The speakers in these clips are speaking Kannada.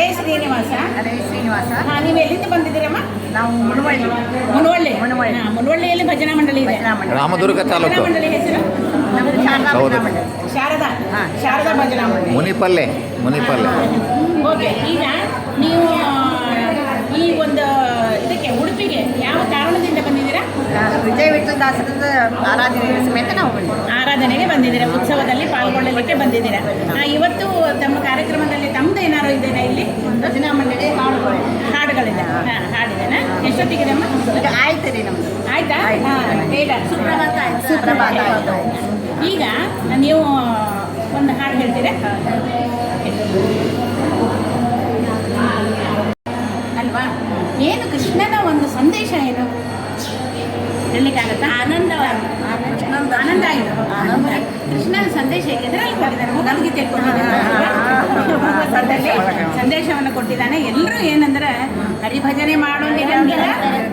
ಹರೇ ಶ್ರೀನಿವಾಸ. ಅದೇ ಶ್ರೀನಿವಾಸ. ಹಾ ನೀವು ಎಲ್ಲಿಂದ ಬಂದಿದ್ದೀರಮ್ಮ? ನಾವು ಮುಳುವಳ್ಳಿ ಮುನವಳ್ಳಿ ಮುನವಳ್ಳಿ. ಹಾ, ಮುನವಳ್ಳಿಯಲ್ಲಿ ಭಜನಾ ಮಂಡಳಿ ಇದೆ. ಭಜನಾ ಮಂಡಳಿ. ರಾಮದುರ್ಗ ಭಜನಾ ತಾಲೂಕು. ಮಂಡಳಿ ಹೆಸರು? ಶಾರದಾ ಹೌದು. ಭಜನಾ ಮಂಡಳಿ. ಶಾರದಾ. ಹಾ. ಶಾರದಾ ಭಜನಾ ಮಂಡಳಿ. ಮುನಿಪಲ್ಲೆ ಮುನಿಪಲ್ಲೆ. ಓಕೆ ಈಗ ದಾಸರದ ಆರಾಧನೆ ಸಮೇತ ನಾವು ಆರಾಧನೆಗೆ ಬಂದಿದ್ದೀರಾ? ಉತ್ಸವದಲ್ಲಿ ಪಾಲ್ಗೊಳ್ಳಲಿಕ್ಕೆ ಬಂದಿದ್ದೀರಾ? ಇವತ್ತು ತಮ್ಮ ಕಾರ್ಯಕ್ರಮದಲ್ಲಿ ತಮ್ಮದು ಏನಾರು ಇದೆಯಾ ಇಲ್ಲಿ? ರಚನಾ ಮಂಡಳಿ ಹಾಡುಗಳು. ಹಾಡುಗಳಿದೆ. ಹಾಡಿದ್ದೇನೆ ಎಷ್ಟೊತ್ತಿಗೆ ನಮ್ಮ? ಆಯ್ತು ರೀ ನಮ್ದು. ಆಯ್ತಾ? ಬೇಗ. ಸುಪ್ರಭಾತ ಆಯ್ತು. ಸುಪ್ರಭಾತ ಆಯ್ತು. ಈಗ ನೀವು ಒಂದು ಹಾಡು ಹೇಳ್ತೀರಾ? ಆನಂದ ಆಯಿತು. ಕೃಷ್ಣನ ಸಂದೇಶ ಎದರಲ್ಲಿ ಕೊಟ್ಟಿದ್ದಾನೆ ಭಗವದ್ಗೀತೆ ಕೊಟ್ಟಿದ್ದಾನೆ ಸಂದೇಶವನ್ನು ಕೊಟ್ಟಿದ್ದಾನೆ. ಎಲ್ಲರೂ ಏನಂದ್ರೆ ಹರಿಭಜನೆ ಮಾಡೋ ನಿರಂತರ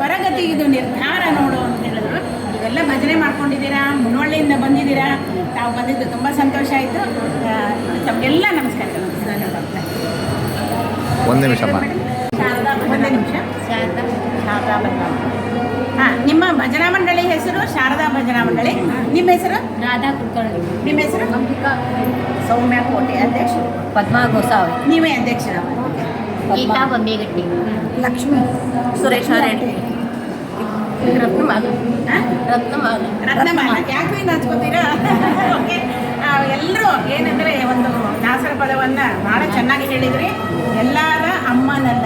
ಪರಗತಿ ಇದು ನಿರ್ಧಾರ ನೋಡು ಅಂತ ಹೇಳಿದ್ರು. ಇವೆಲ್ಲ ಭಜನೆ ಮಾಡ್ಕೊಂಡಿದ್ದೀರಾ? ಮುನವಳ್ಳಿಯಿಂದ ಬಂದಿದ್ದೀರಾ? ತಾವು ಬಂದಿದ್ದು ತುಂಬ ಸಂತೋಷ ಆಯಿತು. ತಮಗೆಲ್ಲ ನಮಸ್ಕಾರ. ಒಂದು ನಿಮಿಷ ಶಾರದಾ ಒಂದೇ ನಿಮಿಷ ಶಾರದಾ ಶಾರದಾ ನಿಮ್ಮ ಭಜನಾ ಮಂಡಳಿ ಹೆಸರು ಶಾರದಾ ಭಜನಾ ಮಂಡಳಿ. ನಿಮ್ಮ ಹೆಸರು? ರಾಧಾ ಕುಲಕರ್ಣಿ. ನಿಮ್ಮ ಹೆಸರು? ಅಂಬಿಕಾ. ಸೌಮ್ಯ ಕೋಟೆ ಅಧ್ಯಕ್ಷರು. ಪದ್ಮಾ ಗೋಸಾವಿ. ನೀವೇ ಅಧ್ಯಕ್ಷರ ಗೀತಾ ಬೊಮ್ಮೆಗಟ್ಟಿ. ಲಕ್ಷ್ಮಿ. ಸುರೇಶ ರೆಡ್ಡಿ. ರತ್ನಮಾಲ. ರತ್ನಮಾಲ. ರತ್ನಮಾಲ. ಯಾಕೆ ನಾಚ್ಕೋತೀರಾ ಓಕೆ. ಎಲ್ಲರೂ ಏನಂದ್ರೆ ಒಂದು ದಾಸರ ಪದವನ್ನು ಭಾಳ ಚೆನ್ನಾಗಿ ಹೇಳಿದ್ರಿ. ಎಲ್ಲರ ಅಮ್ಮನಲ್ಲ